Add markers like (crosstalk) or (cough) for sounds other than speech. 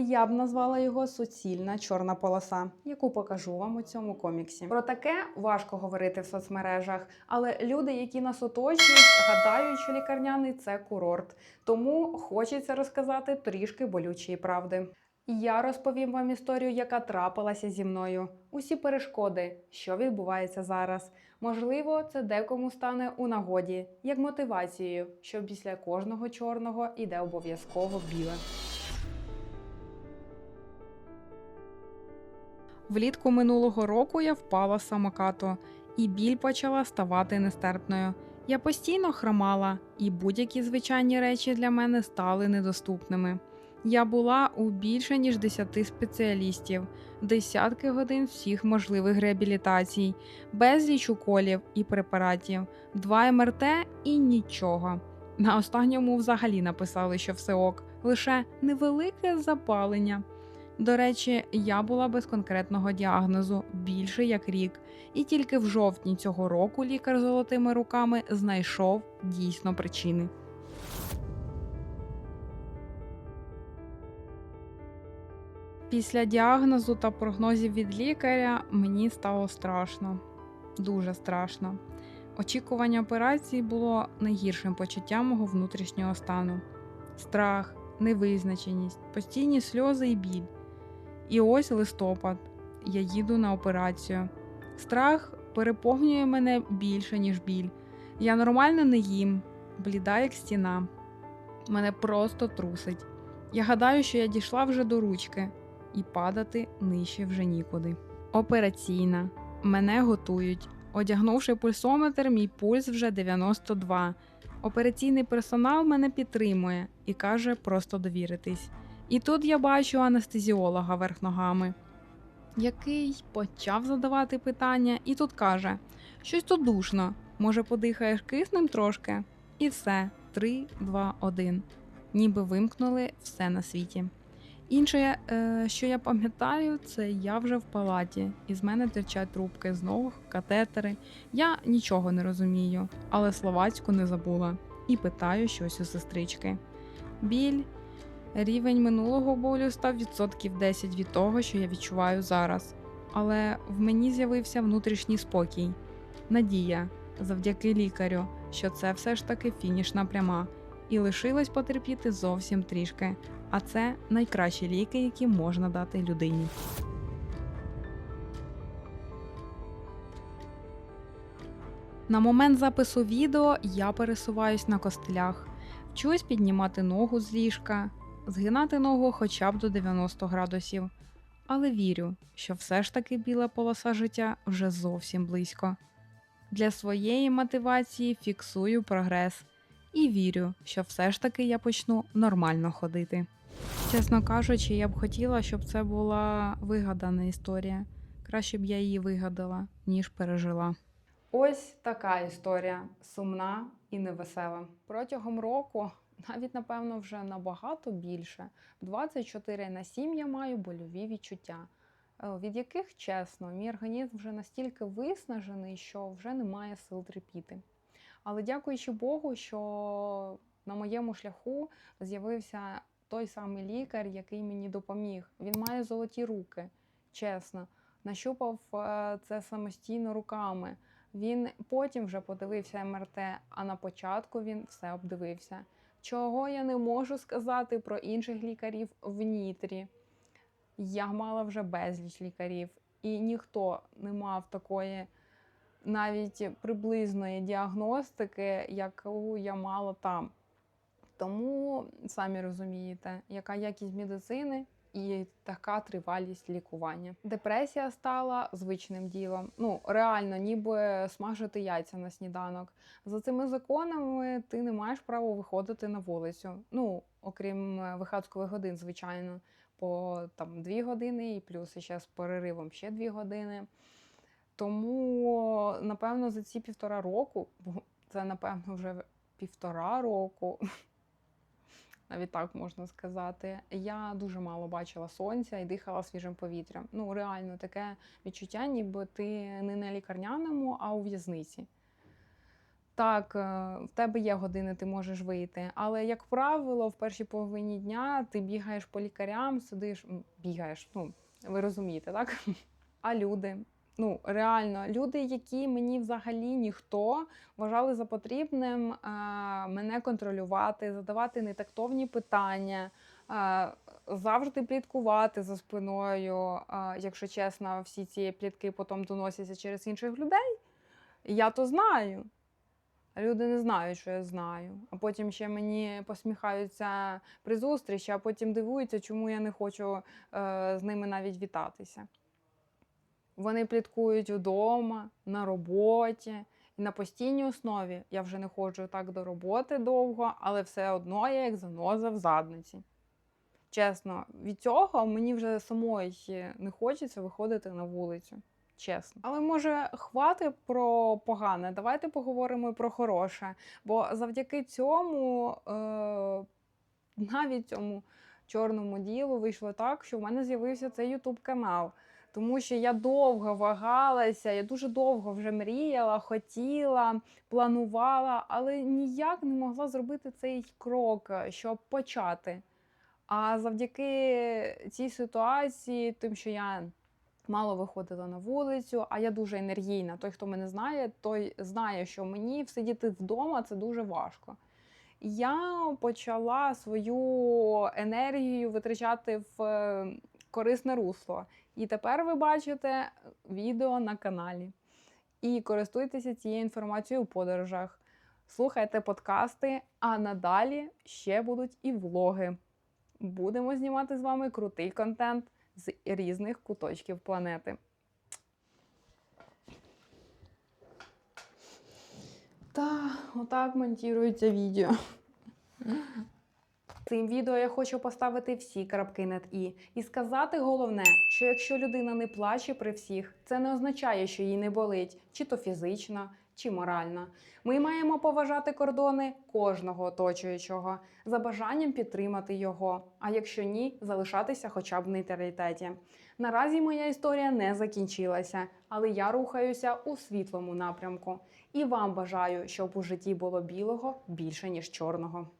Я б назвала його суцільна чорна полоса, яку покажу вам у цьому коміксі. Про таке важко говорити в соцмережах, але люди, які нас оточують, гадають, що лікарняний це курорт. Тому хочеться розказати трішки болючої правди. Я розповім вам історію, яка трапилася зі мною. Усі перешкоди, що відбувається зараз. Можливо, це декому стане у нагоді, як мотивацією, що після кожного чорного іде обов'язково біле. Влітку минулого року я впала з самокату, і біль почала ставати нестерпною. Я постійно хромала, і будь-які звичайні речі для мене стали недоступними. Я була у більше ніж 10 спеціалістів, десятки годин всіх можливих реабілітацій, безліч уколів і препаратів, два МРТ і нічого. На останньому взагалі написали, що все ок, лише невелике запалення. До речі, я була без конкретного діагнозу більше як рік, і тільки в жовтні цього року лікар золотими руками знайшов дійсно причини. Після діагнозу та прогнозів від лікаря мені стало страшно, дуже страшно. Очікування операції було найгіршим почуттям мого внутрішнього стану: страх, невизначеність, постійні сльози і біль. І ось листопад, я їду на операцію. Страх переповнює мене більше, ніж біль. Я нормально не їм, бліда як стіна. Мене просто трусить. Я гадаю, що я дійшла вже до ручки, і падати нижче вже нікуди. Операційна. Мене готують. Одягнувши пульсометр, мій пульс вже 92. Операційний персонал мене підтримує і каже просто довіритись. І тут я бачу анестезіолога верх ногами, який почав задавати питання, і тут каже: щось тут душно, може, подихаєш киснем трошки? І все, 3, 2, 1. Ніби вимкнули все на світі. Інше, е, що я пам'ятаю, це я вже в палаті, і з мене терчать трубки з ног, катетери. Я нічого не розумію, але словацьку не забула і питаю щось у сестрички. Біль, рівень минулого болю став відсотків 10 від того, що я відчуваю зараз. Але в мені з'явився внутрішній спокій, надія завдяки лікарю, що це все ж таки фінішна пряма, і лишилось потерпіти зовсім трішки. А це найкращі ліки, які можна дати людині. На момент запису відео я пересуваюсь на костелях, вчусь піднімати ногу з ліжка, згинати ногу хоча б до 90 градусів. Але вірю, що все ж таки біла полоса життя вже зовсім близько. Для своєї мотивації фіксую прогрес і вірю, що все ж таки я почну нормально ходити. Чесно кажучи, я б хотіла, щоб це була вигадана історія. Краще б я її вигадала, ніж пережила. Ось така історія сумна і невесела. Протягом року, навіть напевно, вже набагато більше. 24 на 7 я маю больові відчуття, е, від яких, чесно, мій організм вже настільки виснажений, що вже немає сил терпіти. Але дякуючи Богу, що на моєму шляху з'явився той самий лікар, який мені допоміг. Він має золоті руки, чесно. Нащупав е, це самостійно руками. Він потім вже подивився МРТ, а на початку він все обдивився. Чого я не можу сказати про інших лікарів в Нітрі. Я мала вже безліч лікарів, і ніхто не мав такої навіть приблизної діагностики, яку я мала там. Тому самі розумієте, яка якість медицини і така тривалість лікування. Депресія стала звичним ділом. Ну реально, ніби смажити яйця на сніданок. За цими законами ти не маєш права виходити на вулицю. Ну окрім е, вихадськових годин, звичайно, по там дві години, і плюс ще з переривом ще дві години. Тому, напевно, за ці півтора року, це, напевно, вже півтора року, навіть так можна сказати, я дуже мало бачила сонця і дихала свіжим повітрям. Ну, реально, таке відчуття, ніби ти не на лікарняному, а у в'язниці. Так, е, в тебе є години, ти можеш вийти. Але, як правило, в першій половині дня ти бігаєш по лікарям, сидиш, бігаєш, ну, ви розумієте, так? (laughs) А люди. Ну, реально, люди, які мені взагалі ніхто вважали за потрібним е, мене контролювати, задавати нетактовні питання, е, завжди пліткувати за спиною. Е, якщо чесно, всі ці плітки потім доносяться через інших людей. Я то знаю. Люди не знають, що я знаю. А потім ще мені посміхаються при зустрічі, а потім дивуються, чому я не хочу е, з ними навіть вітатися. Вони пліткують вдома, на роботі. І на постійній основі я вже не ходжу так до роботи довго, але все одно я як заноза в задниці. Чесно, від цього мені вже самої не хочеться виходити на вулицю. Чесно. Але може хвати про погане. Давайте поговоримо і про хороше. Бо завдяки цьому, е, навіть цьому чорному ділу, вийшло так, що в мене з'явився цей ютуб канал. Тому що я довго вагалася, я дуже довго вже мріяла, хотіла, планувала, але ніяк не могла зробити цей крок, щоб почати. А завдяки цій ситуації, тим, що я мало виходила на вулицю, а я дуже енергійна. Той, хто мене знає, той знає, що мені сидіти вдома це дуже важко. Я почала свою енергію витрачати в е, корисне русло. І тепер ви бачите відео на каналі. І користуйтеся цією інформацією у подорожах. Слухайте подкасти, а надалі ще будуть і влоги. Будемо знімати з вами крутий контент з різних куточків планети. Та, отак монтується відео. Цим відео я хочу поставити всі крапки над і і сказати головне, що якщо людина не плаче при всіх, це не означає, що їй не болить, чи то фізично, чи морально. Ми маємо поважати кордони кожного оточуючого за бажанням підтримати його. А якщо ні, залишатися хоча б в нейтралітеті. Наразі моя історія не закінчилася, але я рухаюся у світлому напрямку. І вам бажаю, щоб у житті було білого більше ніж чорного.